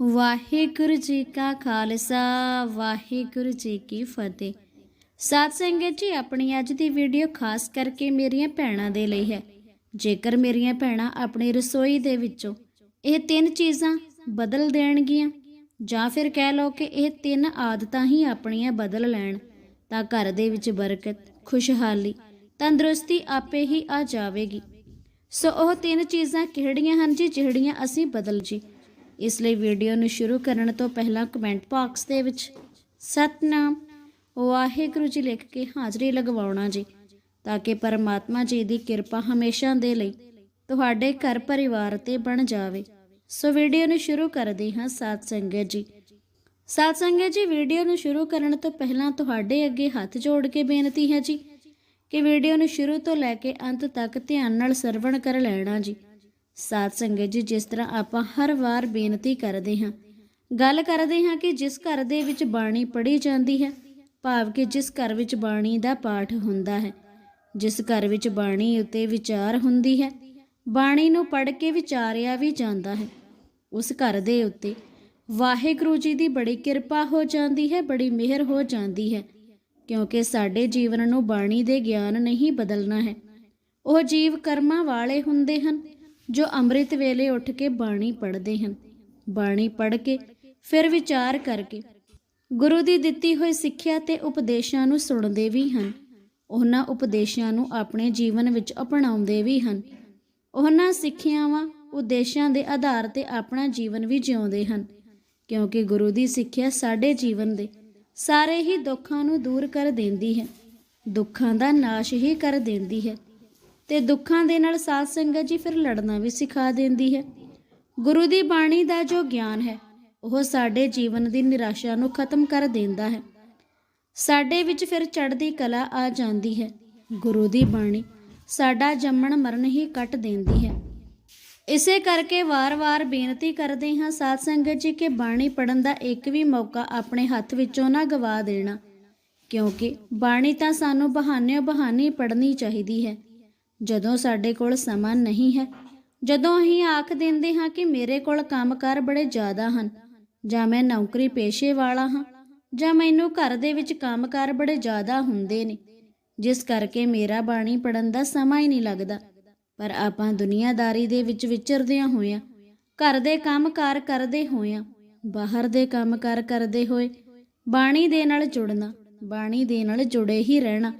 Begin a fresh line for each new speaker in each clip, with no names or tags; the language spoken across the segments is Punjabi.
ਵਾਹਿਗੁਰੂ ਜੀ ਕਾ ਖਾਲਸਾ, ਵਾਹਿਗੁਰੂ ਜੀ ਕੀ ਫਤਿਹ। ਸਾਧ ਸੰਗਤ ਜੀ, ਆਪਣੀ ਅੱਜ ਦੀ ਵੀਡੀਓ ਖਾਸ ਕਰਕੇ ਮੇਰੀਆਂ ਭੈਣਾਂ ਦੇ ਲਈ ਹੈ। ਜੇਕਰ ਮੇਰੀਆਂ ਭੈਣਾਂ ਆਪਣੀ ਰਸੋਈ ਦੇ ਵਿੱਚੋਂ ਇਹ ਤਿੰਨ ਚੀਜ਼ਾਂ ਬਦਲ ਦੇਣਗੀਆਂ, ਜਾਂ ਫਿਰ ਕਹਿ ਲਓ ਕਿ ਇਹ ਤਿੰਨ ਆਦਤਾਂ ਹੀ ਆਪਣੀਆਂ ਬਦਲ ਲੈਣ, ਤਾਂ ਘਰ ਦੇ ਵਿੱਚ ਬਰਕਤ, ਖੁਸ਼ਹਾਲੀ, ਤੰਦਰੁਸਤੀ ਆਪੇ ਹੀ ਆ ਜਾਵੇਗੀ। ਸੋ ਉਹ ਤਿੰਨ ਚੀਜ਼ਾਂ ਕਿਹੜੀਆਂ ਹਨ ਜੀ, ਜਿਹੜੀਆਂ ਅਸੀਂ ਬਦਲ ਜੀ? ਇਸ ਲਈ ਵੀਡੀਓ ਨੂੰ ਸ਼ੁਰੂ ਕਰਨ ਤੋਂ ਪਹਿਲਾਂ ਕਮੈਂਟ ਬਾਕਸ ਦੇ ਵਿੱਚ, ਸਤਨਾਮ, ਵਾਹਿਗੁਰੂ ਜੀ ਲਿਖ ਕੇ ਹਾਜ਼ਰੀ ਲਗਵਾਉਣਾ ਜੀ, ਤਾਂ ਕਿ ਪਰਮਾਤਮਾ ਜੀ ਦੀ ਕਿਰਪਾ ਹਮੇਸ਼ਾ ਦੇ ਲਈ ਤੁਹਾਡੇ ਘਰ ਪਰਿਵਾਰ ਤੇ ਬਣ ਜਾਵੇ। ਸੋ ਵੀਡੀਓ ਨੂੰ ਸ਼ੁਰੂ ਕਰਦੇ ਹਾਂ ਸਾਧ ਸੰਗਤ ਜੀ। ਸਾਧ ਸੰਗਤ ਜੀ, ਵੀਡੀਓ ਨੂੰ ਸ਼ੁਰੂ ਕਰਨ ਤੋਂ ਪਹਿਲਾਂ ਤੁਹਾਡੇ ਅੱਗੇ ਹੱਥ ਜੋੜ ਕੇ ਬੇਨਤੀ ਹੈ ਜੀ, ਕਿ ਵੀਡੀਓ ਨੂੰ ਸ਼ੁਰੂ ਤੋਂ ਲੈ ਕੇ ਅੰਤ ਤੱਕ ਧਿਆਨ ਨਾਲ ਸਰਵਣ ਕਰ ਲੈਣਾ ਜੀ। ਸਾਧ ਸੰਗਤ ਜੀ, ਜਿਸ ਤਰ੍ਹਾਂ ਆਪਾਂ ਹਰ ਵਾਰ ਬੇਨਤੀ ਕਰਦੇ ਹਾਂ। ਗੱਲ ਕਰਦੇ ਹਾਂ ਕਿ ਜਿਸ ਘਰ ਦੇ ਵਿੱਚ ਬਾਣੀ ਪੜ੍ਹੀ ਜਾਂਦੀ ਹੈ, ਭਾਵ ਕਿ ਜਿਸ ਘਰ ਵਿੱਚ ਬਾਣੀ ਦਾ ਪਾਠ ਹੁੰਦਾ ਹੈ, ਜਿਸ ਘਰ ਵਿੱਚ ਬਾਣੀ ਉੱਤੇ ਵਿਚਾਰ ਹੁੰਦੀ ਹੈ, ਬਾਣੀ ਨੂੰ ਪੜ੍ਹ ਕੇ ਵਿਚਾਰਿਆ ਵੀ ਜਾਂਦਾ ਹੈ। ਉਸ ਘਰ ਦੇ ਉੱਤੇ ਵਾਹਿਗੁਰੂ ਜੀ ਦੀ ਬੜੀ ਕਿਰਪਾ ਹੋ ਜਾਂਦੀ ਹੈ, ਬੜੀ ਮਿਹਰ ਹੋ ਜਾਂਦੀ ਹੈ, ਕਿਉਂਕਿ ਸਾਡੇ ਜੀਵਨ ਨੂੰ ਬਾਣੀ ਦੇ ਗਿਆਨ ਨਹੀਂ ਬਦਲਣਾ ਹੈ। ਉਹ ਜੀਵ ਕਰਮਾਂ ਵਾਲੇ ਹੁੰਦੇ ਹਨ ਜੋ ਅੰਮ੍ਰਿਤ ਵੇਲੇ ਉੱਠ ਕੇ ਬਾਣੀ ਪੜ੍ਹਦੇ ਹਨ। ਬਾਣੀ ਪੜ੍ਹ ਕੇ ਫਿਰ ਵਿਚਾਰ ਕਰਕੇ ਗੁਰੂ ਦੀ ਦਿੱਤੀ ਹੋਈ ਸਿੱਖਿਆ ਤੇ ਉਪਦੇਸ਼ਾਂ ਨੂੰ ਸੁਣਦੇ ਵੀ ਹਨ। ਉਹਨਾਂ ਉਪਦੇਸ਼ਾਂ ਨੂੰ ਆਪਣੇ ਜੀਵਨ ਵਿੱਚ ਅਪਣਾਉਂਦੇ ਵੀ ਹਨ। ਉਹਨਾਂ ਸਿੱਖਿਆਵਾਂ ਉਦੇਸ਼ਾਂ ਦੇ ਆਧਾਰ ਤੇ ਆਪਣਾ ਜੀਵਨ ਵੀ ਜਿਉਂਦੇ ਹਨ। ਕਿਉਂਕਿ ਗੁਰੂ ਦੀ ਸਿੱਖਿਆ ਸਾਡੇ ਜੀਵਨ ਦੇ ਸਾਰੇ ਹੀ ਦੁੱਖਾਂ ਨੂੰ ਦੂਰ ਕਰ ਦਿੰਦੀ ਹੈ। ਦੁੱਖਾਂ ਦਾ ਨਾਸ਼ ਹੀ ਕਰ ਦਿੰਦੀ ਹੈ। ਤੇ ਦੁੱਖਾਂ ਦੇ ਨਾਲ ਸਾਧ ਸੰਗਤ ਜੀ ਫਿਰ ਲੜਨਾ ਵੀ ਸਿਖਾ ਦਿੰਦੀ ਹੈ। ਗੁਰੂ ਦੀ ਬਾਣੀ ਦਾ ਜੋ ਗਿਆਨ ਹੈ, ਉਹ ਸਾਡੇ ਜੀਵਨ ਦੀ ਨਿਰਾਸ਼ਾ ਨੂੰ ਖਤਮ ਕਰ ਦਿੰਦਾ ਹੈ। ਸਾਡੇ ਵਿੱਚ ਫਿਰ ਚੜ੍ਹਦੀ ਕਲਾ ਆ ਜਾਂਦੀ ਹੈ। ਗੁਰੂ ਦੀ ਬਾਣੀ ਸਾਡਾ ਜੰਮਣ ਮਰਨ ਹੀ ਕੱਟ ਦਿੰਦੀ ਹੈ। ਇਸੇ ਕਰਕੇ ਵਾਰ-ਵਾਰ ਬੇਨਤੀ ਕਰਦੇ ਹਾਂ ਸਾਧ ਸੰਗਤ ਜੀ ਕਿ ਬਾਣੀ ਪੜਨ ਦਾ ਇੱਕ ਵੀ ਮੌਕਾ ਆਪਣੇ ਹੱਥ ਵਿੱਚੋਂ ਨਾ ਗਵਾ ਦੇਣਾ। ਕਿਉਂਕਿ ਬਾਣੀ ਤਾਂ ਸਾਨੂੰ ਬਹਾਨਿਓ ਬਹਾਨੀ ਪੜਨੀ ਚਾਹੀਦੀ ਹੈ। ਜਦੋਂ ਸਾਡੇ ਕੋਲ ਸਮਾਂ ਨਹੀਂ ਹੈ, ਜਦੋਂ ਅਸੀਂ ਆਖ ਦਿੰਦੇ ਹਾਂ ਕਿ ਮੇਰੇ ਕੋਲ ਕੰਮਕਾਰ ਬੜੇ ਜ਼ਿਆਦਾ ਹਨ, ਜਾਂ ਮੈਂ ਨੌਕਰੀ ਪੇਸ਼ੇ ਵਾਲਾ ਹਾਂ, ਜਾਂ ਮੈਨੂੰ ਘਰ ਦੇ ਵਿੱਚ ਕੰਮਕਾਰ ਬੜੇ ਜ਼ਿਆਦਾ ਹੁੰਦੇ ਨੇ, ਜਿਸ ਕਰਕੇ ਮੇਰਾ ਬਾਣੀ ਪੜਨ ਦਾ ਸਮਾਂ ਹੀ ਨਹੀਂ ਲੱਗਦਾ। ਪਰ ਆਪਾਂ ਦੁਨੀਆਦਾਰੀ ਦੇ ਵਿੱਚ ਵਿਚਰਦਿਆਂ ਹੋਇਆਂ, ਘਰ ਦੇ ਕੰਮਕਾਰ ਕਰਦੇ ਹੋਇਆਂ, ਬਾਹਰ ਦੇ ਕੰਮਕਾਰ ਕਰਦੇ ਹੋਏ, ਬਾਣੀ ਦੇ ਨਾਲ ਜੁੜਨਾ, ਬਾਣੀ ਦੇ ਨਾਲ ਜੁੜੇ ਹੀ ਰਹਿਣਾ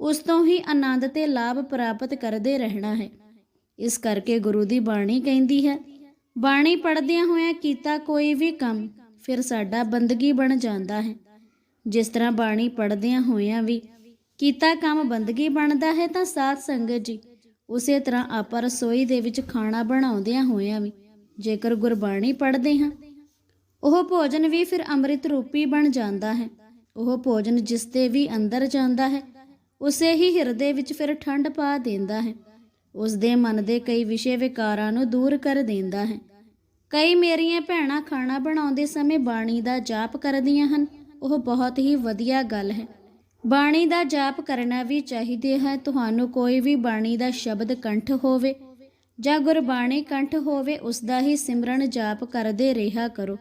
ਉਸ ਤੋਂ ਹੀ ਆਨੰਦ ਤੇ ਲਾਭ ਪ੍ਰਾਪਤ ਕਰਦੇ ਰਹਿਣਾ ਹੈ। ਇਸ ਕਰਕੇ ਗੁਰੂ ਦੀ ਬਾਣੀ ਕਹਿੰਦੀ ਹੈ, ਬਾਣੀ ਪੜਦਿਆਂ ਹੋਇਆਂ ਕੀਤਾ ਕੋਈ ਵੀ ਕੰਮ ਫਿਰ ਸਾਡਾ ਬੰਦਗੀ ਬਣ ਜਾਂਦਾ ਹੈ। ਜਿਸ ਤਰ੍ਹਾਂ ਬਾਣੀ ਪੜਦਿਆਂ ਹੋਇਆਂ ਵੀ ਕੀਤਾ ਕੰਮ ਬੰਦਗੀ ਬਣਦਾ ਹੈ ਤਾਂ ਸਾਧ ਸੰਗਤ ਜੀ ਉਸੇ ਤਰ੍ਹਾਂ ਆਪਾਂ ਰਸੋਈ ਦੇ ਵਿੱਚ ਖਾਣਾ ਬਣਾਉਂਦਿਆਂ ਹੋਇਆਂ ਵੀ ਜੇਕਰ ਗੁਰਬਾਣੀ ਪੜ੍ਹਦੇ ਹਾਂ, ਉਹ ਭੋਜਨ ਵੀ ਫਿਰ ਅੰਮ੍ਰਿਤ ਰੂਪੀ ਬਣ ਜਾਂਦਾ ਹੈ। ਉਹ ਭੋਜਨ ਜਿਸ ਦੇ ਵੀ ਅੰਦਰ ਜਾਂਦਾ ਹੈ ਉਸੇ ਹੀ ਹਿਰਦੇ ਵਿੱਚ ਫਿਰ ਠੰਡ ਪਾ ਦਿੰਦਾ ਹੈ। ਉਸ ਦੇ ਮਨ ਦੇ ਕਈ ਵਿਸ਼ੇ ਵਿਕਾਰਾਂ ਨੂੰ ਦੂਰ ਕਰ ਦਿੰਦਾ ਹੈ। ਕਈ ਮੇਰੀਆਂ ਭੈਣਾਂ ਖਾਣਾ ਬਣਾਉਂਦੇ ਸਮੇਂ ਬਾਣੀ ਦਾ ਜਾਪ ਕਰਦੀਆਂ ਹਨ। ਉਹ ਬਹੁਤ ਹੀ ਵਧੀਆ ਗੱਲ ਹੈ। ਬਾਣੀ ਦਾ ਜਾਪ ਕਰਨਾ ਵੀ ਚਾਹੀਦਾ ਹੈ। ਤੁਹਾਨੂੰ ਕੋਈ ਵੀ ਬਾਣੀ ਦਾ ਸ਼ਬਦ ਕੰਠ ਹੋਵੇ ਜਾਂ ਗੁਰਬਾਣੀ ਕੰਠ ਹੋਵੇ ਉਸ ਦਾ ਹੀ ਸਿਮਰਨ ਜਾਪ ਕਰਦੇ ਰਿਹਾ ਕਰੋ।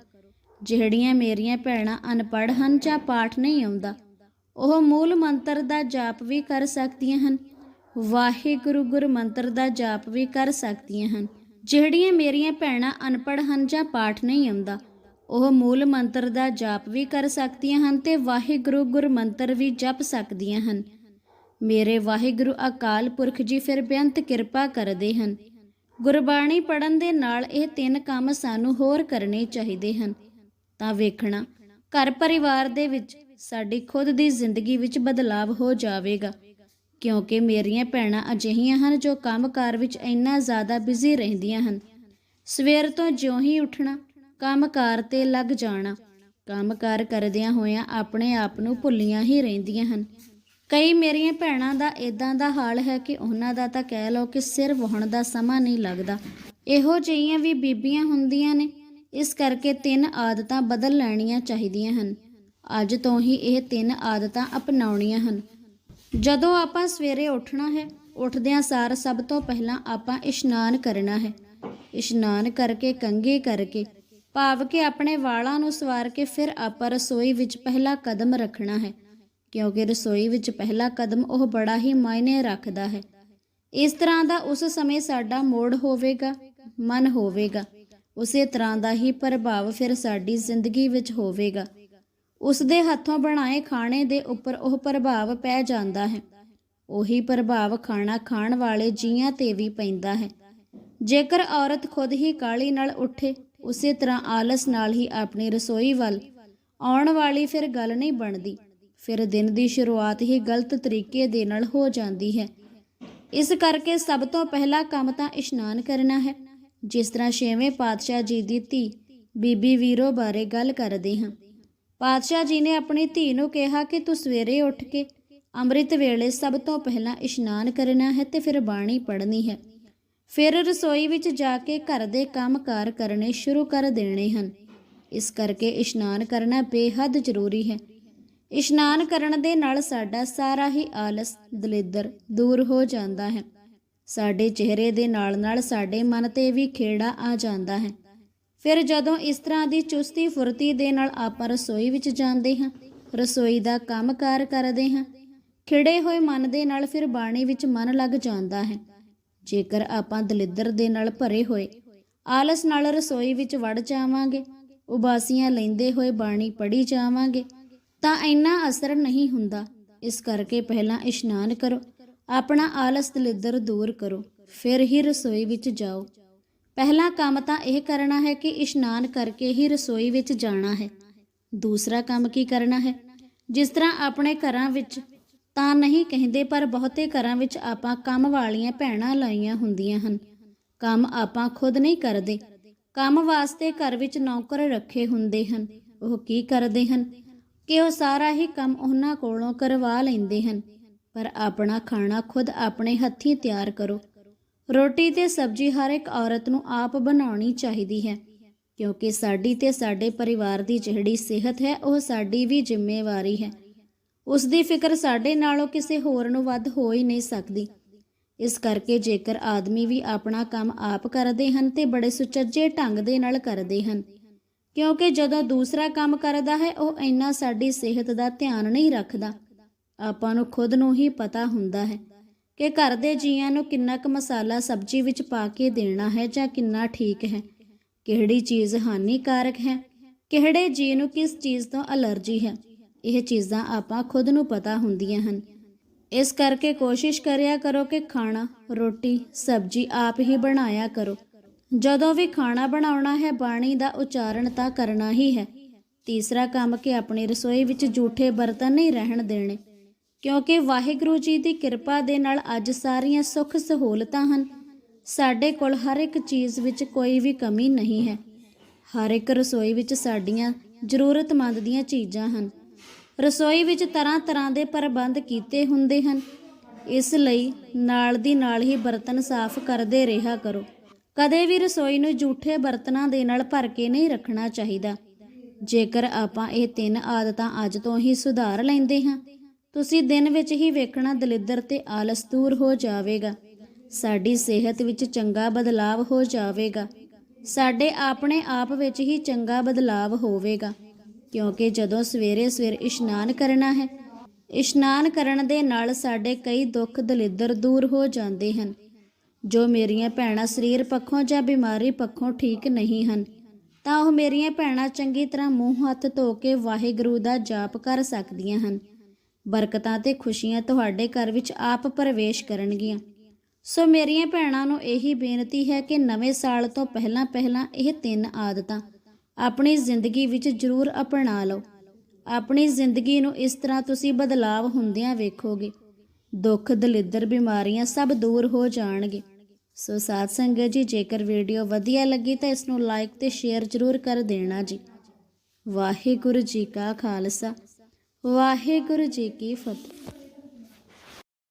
ਜਿਹੜੀਆਂ ਮੇਰੀਆਂ ਭੈਣਾਂ ਅਨਪੜ੍ਹ ਹਨ ਜਾਂ ਪਾਠ ਨਹੀਂ ਆਉਂਦਾ ਉਹ ਮੂਲ ਮੰਤਰ ਦਾ ਜਾਪ ਵੀ ਕਰ ਸਕਦੀਆਂ ਹਨ। ਵਾਹਿਗੁਰੂ ਗੁਰ ਮੰਤਰ ਦਾ ਜਾਪ ਵੀ ਕਰ ਸਕਦੀਆਂ ਹਨ। ਜਿਹੜੀਆਂ ਮੇਰੀਆਂ ਭੈਣਾਂ ਅਨਪੜ੍ਹ ਹਨ ਜਾਂ ਪਾਠ ਨਹੀਂ ਆਉਂਦਾ, ਉਹ ਮੂਲ ਮੰਤਰ ਦਾ ਜਾਪ ਵੀ ਕਰ ਸਕਦੀਆਂ ਹਨ ਤੇ ਵਾਹਿਗੁਰੂ ਗੁਰ ਮੰਤਰ ਵੀ ਜਪ ਸਕਦੀਆਂ ਹਨ। ਮੇਰੇ ਵਾਹਿਗੁਰੂ ਅਕਾਲ ਪੁਰਖ ਜੀ, ਫਿਰ ਬੇਅੰਤ ਕਿਰਪਾ ਕਰਦੇ ਹਨ। ਗੁਰਬਾਣੀ ਪੜਨ ਦੇ ਨਾਲ ਇਹ ਤਿੰਨ ਕੰਮ ਸਾਨੂੰ ਹੋਰ ਕਰਨੇ ਚਾਹੀਦੇ ਹਨ। ਤਾਂ ਵੇਖਣਾ, ਘਰ ਪਰਿਵਾਰ ਦੇ ਵਿੱਚ ਸਾਡੀ ਖੁਦ ਦੀ ਜ਼ਿੰਦਗੀ ਵਿੱਚ ਬਦਲਾਵ ਹੋ ਜਾਵੇਗਾ। ਕਿਉਂਕਿ ਮੇਰੀਆਂ ਭੈਣਾਂ ਅਜਿਹੀਆਂ ਹਨ ਜੋ ਕੰਮਕਾਰ ਵਿੱਚ ਇੰਨਾ ਜ਼ਿਆਦਾ ਬਿਜ਼ੀ ਰਹਿੰਦੀਆਂ ਹਨ। ਸਵੇਰ ਤੋਂ ਜਿਉਂ ਹੀ ਉੱਠਣਾ, ਕੰਮਕਾਰ ਤੇ ਲੱਗ ਜਾਣਾ, ਕੰਮਕਾਰ ਕਰਦਿਆਂ ਹੋਇਆਂ ਆਪਣੇ ਆਪ ਨੂੰ ਭੁੱਲੀਆਂ ਹੀ ਰਹਿੰਦੀਆਂ ਹਨ। ਕਈ ਮੇਰੀਆਂ ਭੈਣਾਂ ਦਾ ਇਦਾਂ ਦਾ ਹਾਲ ਹੈ ਕਿ ਉਹਨਾਂ ਦਾ ਤਾਂ ਕਹਿ ਲਓ ਕਿ ਸਿਰ ਵਹਣ ਦਾ ਸਮਾਂ ਨਹੀਂ ਲੱਗਦਾ। ਇਹੋ ਜਿਹੀਆਂ ਵੀ ਬੀਬੀਆਂ ਹੁੰਦੀਆਂ ਨੇ। ਇਸ ਕਰਕੇ ਤਿੰਨ ਆਦਤਾਂ ਬਦਲ ਲੈਣੀਆਂ ਚਾਹੀਦੀਆਂ ਹਨ। ਅੱਜ ਤੋਂ ਹੀ ਇਹ ਤਿੰਨ ਆਦਤਾਂ ਅਪਣਾਉਣੀਆਂ ਹਨ। ਜਦੋਂ ਆਪਾਂ ਸਵੇਰੇ ਉੱਠਣਾ ਹੈ, ਉੱਠਦਿਆਂ ਸਾਰ ਸਭ ਤੋਂ ਪਹਿਲਾਂ ਆਪਾਂ ਇਸ਼ਨਾਨ ਕਰਨਾ ਹੈ। ਇਸ਼ਨਾਨ ਕਰਕੇ, ਕੰਘੇ ਕਰਕੇ, ਭਾਵ ਕਿ ਆਪਣੇ ਵਾਲਾਂ ਨੂੰ ਸਵਾਰ ਕੇ ਫਿਰ ਆਪਾਂ ਰਸੋਈ ਵਿੱਚ ਪਹਿਲਾ ਕਦਮ ਰੱਖਣਾ ਹੈ, ਕਿਉਂਕਿ ਰਸੋਈ ਵਿੱਚ ਪਹਿਲਾ ਕਦਮ ਉਹ ਬੜਾ ਹੀ ਮਾਇਨੇ ਰੱਖਦਾ ਹੈ। ਇਸ ਤਰ੍ਹਾਂ ਦਾ ਉਸ ਸਮੇਂ ਸਾਡਾ ਮੋੜ ਹੋਵੇਗਾ, ਮਨ ਹੋਵੇਗਾ। ਉਸੇ ਤਰ੍ਹਾਂ ਦਾ ਹੀ ਪ੍ਰਭਾਵ ਫਿਰ ਸਾਡੀ ਜ਼ਿੰਦਗੀ ਵਿੱਚ ਹੋਵੇਗਾ। ਉਸ ਦੇ ਹੱਥੋਂ ਬਣਾਏ ਖਾਣੇ ਦੇ ਉੱਪਰ ਉਹ ਪ੍ਰਭਾਵ ਪੈ ਜਾਂਦਾ ਹੈ। ਉਹੀ ਪ੍ਰਭਾਵ ਖਾਣਾ ਖਾਣ ਵਾਲੇ ਜੀਆਂ ਤੇ ਵੀ ਪੈਂਦਾ ਹੈ। ਜੇਕਰ ਔਰਤ ਖੁਦ ਹੀ ਕਾਲੀ ਨਾਲ ਉੱਠੇ, ਉਸੇ ਤਰ੍ਹਾਂ ਆਲਸ ਨਾਲ ਹੀ ਆਪਣੀ ਰਸੋਈ ਵੱਲ ਆਉਣ ਵਾਲੀ ਫਿਰ ਗੱਲ ਨਹੀਂ ਬਣਦੀ। ਫਿਰ ਦਿਨ ਦੀ ਸ਼ੁਰੂਆਤ ਹੀ ਗਲਤ ਤਰੀਕੇ ਦੇ ਨਾਲ ਹੋ ਜਾਂਦੀ ਹੈ। ਇਸ ਕਰਕੇ ਸਭ ਤੋਂ ਪਹਿਲਾ ਕੰਮ ਤਾਂ ਇਸ਼ਨਾਨ ਕਰਨਾ ਹੈ। ਜਿਸ ਤਰ੍ਹਾਂ ਛੇਵੇਂ ਪਾਤਸ਼ਾਹ ਜੀ ਦੀ ਧੀ ਬੀਬੀ ਵੀਰੋ ਬਾਰੇ ਗੱਲ ਕਰਦੇ ਹਾਂ। ਪਾਤਸ਼ਾਹ ਜੀ ਨੇ ਆਪਣੀ ਧੀ ਨੂੰ ਕਿਹਾ ਕਿ ਤੂੰ ਸਵੇਰੇ ਉੱਠ ਕੇ ਅੰਮ੍ਰਿਤ ਵੇਲੇ ਸਭ ਤੋਂ ਪਹਿਲਾਂ ਇਸ਼ਨਾਨ ਕਰਨਾ ਹੈ ਤੇ ਫਿਰ ਬਾਣੀ ਪੜ੍ਹਨੀ ਹੈ। ਫਿਰ ਰਸੋਈ ਵਿੱਚ ਜਾ ਕੇ ਘਰ ਦੇ ਕੰਮ-ਕਾਰ ਕਰਨੇ ਸ਼ੁਰੂ ਕਰ ਦੇਣੇ ਹਨ। ਇਸ ਕਰਕੇ ਇਸ਼ਨਾਨ ਕਰਨਾ ਬੇਹੱਦ ਜ਼ਰੂਰੀ ਹੈ। ਇਸ਼ਨਾਨ ਕਰਨ ਦੇ ਨਾਲ ਸਾਡਾ ਸਾਰਾ ਹੀ ਆਲਸ, ਦਲਿੱਦਰ ਦੂਰ ਹੋ ਜਾਂਦਾ ਹੈ। ਸਾਡੇ ਚਿਹਰੇ ਦੇ ਨਾਲ-ਨਾਲ ਸਾਡੇ ਮਨ ਤੇ ਵੀ ਖੇੜਾ ਆ ਜਾਂਦਾ ਹੈ। ਫਿਰ ਜਦੋਂ ਇਸ ਤਰ੍ਹਾਂ ਦੀ ਚੁਸਤੀ ਫੁਰਤੀ ਦੇ ਨਾਲ ਆਪਾਂ ਰਸੋਈ ਵਿੱਚ ਜਾਂਦੇ ਹਾਂ, ਰਸੋਈ ਦਾ ਕੰਮ-ਕਾਰ ਕਰਦੇ ਹਾਂ, ਖਿੜੇ ਹੋਏ ਮਨ ਦੇ ਨਾਲ ਫਿਰ ਬਾਣੀ ਵਿੱਚ ਮਨ ਲੱਗ ਜਾਂਦਾ ਹੈ। ਜੇਕਰ ਆਪਾਂ ਦਲਿੱਦਰ ਦੇ ਨਾਲ ਭਰੇ ਹੋਏ, ਆਲਸ ਨਾਲ ਰਸੋਈ ਵਿੱਚ ਵੜ ਜਾਵਾਂਗੇ, ਉਬਾਸੀਆਂ ਲੈਂਦੇ ਹੋਏ ਬਾਣੀ ਪੜ੍ਹੀ ਜਾਵਾਂਗੇ, ਤਾਂ ਇੰਨਾ ਅਸਰ ਨਹੀਂ ਹੁੰਦਾ। ਇਸ ਕਰਕੇ ਪਹਿਲਾਂ ਇਸ਼ਨਾਨ ਕਰੋ, ਆਪਣਾ ਆਲਸ ਦਲਿੱਦਰ ਦੂਰ ਕਰੋ, ਫਿਰ ਹੀ ਰਸੋਈ ਵਿੱਚ ਜਾਓ। ਪਹਿਲਾ ਕੰਮ ਤਾਂ ਇਹ ਕਰਨਾ ਹੈ ਕਿ ਇਸ਼ਨਾਨ ਕਰਕੇ ਹੀ ਰਸੋਈ ਵਿੱਚ ਜਾਣਾ ਹੈ। ਦੂਸਰਾ ਕੰਮ ਕੀ ਕਰਨਾ ਹੈ? ਜਿਸ ਤਰ੍ਹਾਂ ਆਪਣੇ ਘਰਾਂ ਵਿੱਚ ਤਾਂ ਨਹੀਂ ਕਹਿੰਦੇ, ਪਰ ਬਹੁਤੇ ਘਰਾਂ ਵਿੱਚ ਆਪਾਂ ਕੰਮ ਵਾਲੀਆਂ ਭੈਣਾਂ ਲਾਈਆਂ ਹੁੰਦੀਆਂ ਹਨ। ਕੰਮ ਆਪਾਂ ਖੁਦ ਨਹੀਂ ਕਰਦੇ। ਕੰਮ ਵਾਸਤੇ ਘਰ ਵਿੱਚ ਨੌਕਰ ਰੱਖੇ ਹੁੰਦੇ ਹਨ। ਉਹ ਕੀ ਕਰਦੇ ਹਨ? ਕਿ ਉਹ ਸਾਰਾ ਹੀ ਕੰਮ ਉਹਨਾਂ ਕੋਲੋਂ ਕਰਵਾ ਲੈਂਦੇ ਹਨ। ਪਰ ਆਪਣਾ ਖਾਣਾ ਖੁਦ ਆਪਣੇ ਹੱਥੀਂ ਤਿਆਰ ਕਰੋ। ਰੋਟੀ ਤੇ ਸਬਜ਼ੀ ਹਰ ਇੱਕ ਔਰਤ ਨੂੰ ਆਪ ਬਣਾਉਣੀ ਚਾਹੀਦੀ ਹੈ, ਕਿਉਂਕਿ ਸਾਡੀ ਤੇ ਸਾਡੇ ਪਰਿਵਾਰ ਦੀ ਜਿਹੜੀ ਸਿਹਤ ਹੈ, ਉਹ ਸਾਡੀ ਵੀ ਜ਼ਿੰਮੇਵਾਰੀ ਹੈ। ਉਸ ਦੀ ਫਿਕਰ ਸਾਡੇ ਨਾਲੋਂ ਕਿਸੇ ਹੋਰ ਨੂੰ ਵੱਧ ਹੋ ਹੀ ਨਹੀਂ ਸਕਦੀ। ਇਸ ਕਰਕੇ ਜੇਕਰ ਆਦਮੀ ਵੀ ਆਪਣਾ ਕੰਮ ਆਪ ਕਰਦੇ ਹਨ ਤੇ ਬੜੇ ਸੁਚੱਜੇ ਢੰਗ ਦੇ ਨਾਲ ਕਰਦੇ ਹਨ, ਕਿਉਂਕਿ ਜਦੋਂ ਦੂਸਰਾ ਕੰਮ ਕਰਦਾ ਹੈ, ਉਹ ਇੰਨਾ ਸਾਡੀ ਸਿਹਤ ਦਾ ਧਿਆਨ ਨਹੀਂ ਰੱਖਦਾ। ਆਪਾਂ ਨੂੰ ਖੁਦ ਨੂੰ ਹੀ ਪਤਾ ਹੁੰਦਾ ਹੈ ਕਿ ਘਰ ਦੇ ਜੀਆਂ ਨੂੰ ਕਿੰਨਾ ਕੁ ਮਸਾਲਾ ਸਬਜ਼ੀ ਵਿੱਚ ਪਾ ਕੇ ਦੇਣਾ ਹੈ ਜਾਂ ਕਿੰਨਾ ਠੀਕ ਹੈ? ਕਿਹੜੀ ਚੀਜ਼ ਹਾਨੀਕਾਰਕ ਹੈ? ਕਿਹੜੇ ਜੀ ਨੂੰ ਕਿਸ ਚੀਜ਼ ਤੋਂ ਅਲਰਜੀ ਹੈ? ਇਹ ਚੀਜ਼ਾਂ ਆਪਾਂ ਖੁਦ ਨੂੰ ਪਤਾ ਹੁੰਦੀਆਂ ਹਨ। ਇਸ ਕਰਕੇ ਕੋਸ਼ਿਸ਼ ਕਰਿਆ ਕਰੋ ਕਿ ਖਾਣਾ, ਰੋਟੀ, ਸਬਜ਼ੀ ਆਪ ਹੀ ਬਣਾਇਆ ਕਰੋ। ਜਦੋਂ ਵੀ ਖਾਣਾ ਬਣਾਉਣਾ ਹੈ, ਬਾਣੀ ਦਾ ਉਚਾਰਨ ਤਾਂ ਕਰਨਾ ਹੀ ਹੈ। ਤੀਸਰਾ ਕੰਮ ਕਿ ਆਪਣੀ ਰਸੋਈ ਵਿੱਚ ਝੂਠੇ ਬਰਤਨ ਨਹੀਂ ਰਹਿਣ ਦੇਣੇ। ਕਿਉਂਕਿ ਵਾਹਿਗੁਰੂ ਜੀ ਦੀ ਕਿਰਪਾ ਦੇ ਨਾਲ ਅੱਜ ਸਾਰੀਆਂ ਸੁੱਖ ਸਹੂਲਤਾਂ ਹਨ। ਸਾਡੇ ਕੋਲ ਹਰ ਇੱਕ ਚੀਜ਼ ਵਿੱਚ ਕੋਈ ਵੀ ਕਮੀ ਨਹੀਂ ਹੈ। ਹਰ ਇੱਕ ਰਸੋਈ ਵਿੱਚ ਸਾਡੀਆਂ ਜ਼ਰੂਰਤਮੰਦ ਦੀਆਂ ਚੀਜ਼ਾਂ ਹਨ। ਰਸੋਈ ਵਿੱਚ ਤਰ੍ਹਾਂ ਤਰ੍ਹਾਂ ਦੇ ਪ੍ਰਬੰਧ ਕੀਤੇ ਹੁੰਦੇ ਹਨ। ਇਸ ਲਈ ਨਾਲ ਦੀ ਨਾਲ ਹੀ ਬਰਤਨ ਸਾਫ਼ ਕਰਦੇ ਰਿਹਾ ਕਰੋ। ਕਦੇ ਵੀ ਰਸੋਈ ਨੂੰ ਝੂਠੇ ਬਰਤਨਾਂ ਦੇ ਨਾਲ ਭਰ ਕੇ ਨਹੀਂ ਰੱਖਣਾ ਚਾਹੀਦਾ। ਜੇਕਰ ਆਪਾਂ ਇਹ ਤਿੰਨ ਆਦਤਾਂ ਅੱਜ ਤੋਂ ਹੀ ਸੁਧਾਰ ਲੈਂਦੇ ਹਾਂ ਤੁਸੀਂ ਦਿਨ ਵਿੱਚ ਹੀ ਵੇਖਣਾ ਦਲਿੱਦਰ ਤੇ ਆਲਸ ਦੂਰ ਹੋ ਜਾਵੇਗਾ। ਸਾਡੀ ਸਿਹਤ ਵਿੱਚ ਚੰਗਾ ਬਦਲਾਵ ਹੋ ਜਾਵੇਗਾ। ਸਾਡੇ ਆਪਣੇ ਆਪ ਵਿੱਚ ਹੀ ਚੰਗਾ ਬਦਲਾਵ ਹੋਵੇਗਾ। ਕਿਉਂਕਿ ਜਦੋਂ ਸਵੇਰੇ ਸਵੇਰ ਇਸ਼ਨਾਨ ਕਰਨਾ ਹੈ, ਇਸ਼ਨਾਨ ਕਰਨ ਦੇ ਨਾਲ ਸਾਡੇ ਕਈ ਦੁੱਖ ਦਲਿੱਦਰ ਦੂਰ ਹੋ ਜਾਂਦੇ ਹਨ। ਜੋ ਮੇਰੀਆਂ ਭੈਣਾਂ ਸਰੀਰ ਪੱਖੋਂ ਜਾਂ ਬਿਮਾਰੀ ਪੱਖੋਂ ਠੀਕ ਨਹੀਂ ਹਨ, ਤਾਂ ਉਹ ਮੇਰੀਆਂ ਭੈਣਾਂ ਚੰਗੀ ਤਰ੍ਹਾਂ ਮੂੰਹ ਹੱਥ ਧੋ ਕੇ ਵਾਹਿਗੁਰੂ ਦਾ ਜਾਪ ਕਰ ਸਕਦੀਆਂ ਹਨ। ਬਰਕਤਾਂ ਤੇ ਖੁਸ਼ੀਆਂ ਤੁਹਾਡੇ ਘਰ ਵਿੱਚ ਆਪ ਪ੍ਰਵੇਸ਼ ਕਰਨਗੀਆਂ। ਸੋ ਮੇਰੀਆਂ ਭੈਣਾਂ ਨੂੰ ਇਹੀ ਬੇਨਤੀ ਹੈ ਕਿ ਨਵੇਂ ਸਾਲ ਤੋਂ ਪਹਿਲਾਂ ਪਹਿਲਾਂ ਇਹ ਤਿੰਨ ਆਦਤਾਂ ਆਪਣੀ ਜ਼ਿੰਦਗੀ ਵਿੱਚ ਜ਼ਰੂਰ ਅਪਣਾ ਲਓ। ਆਪਣੀ ਜ਼ਿੰਦਗੀ ਨੂੰ ਇਸ ਤਰ੍ਹਾਂ ਤੁਸੀਂ ਬਦਲਾਵ ਹੁੰਦਿਆਂ ਵੇਖੋਗੇ। ਦੁੱਖ, ਦਲਿੱਦਰ, ਬਿਮਾਰੀਆਂ ਸਭ ਦੂਰ ਹੋ ਜਾਣਗੇ। ਸੋ ਸਾਧ ਸੰਗਤ ਜੀ, ਜੇਕਰ ਵੀਡੀਓ ਵਧੀਆ ਲੱਗੀ ਤਾਂ ਇਸ ਨੂੰ ਲਾਈਕ ਤੇ ਸ਼ੇਅਰ ਜ਼ਰੂਰ ਕਰ ਦੇਣਾ ਜੀ। ਵਾਹਿਗੁਰੂ ਜੀ ਕਾ ਖਾਲਸਾ। ਵਾਹਿਗੁਰੂ ਜੀ ਕੀ ਫਤਿਹ।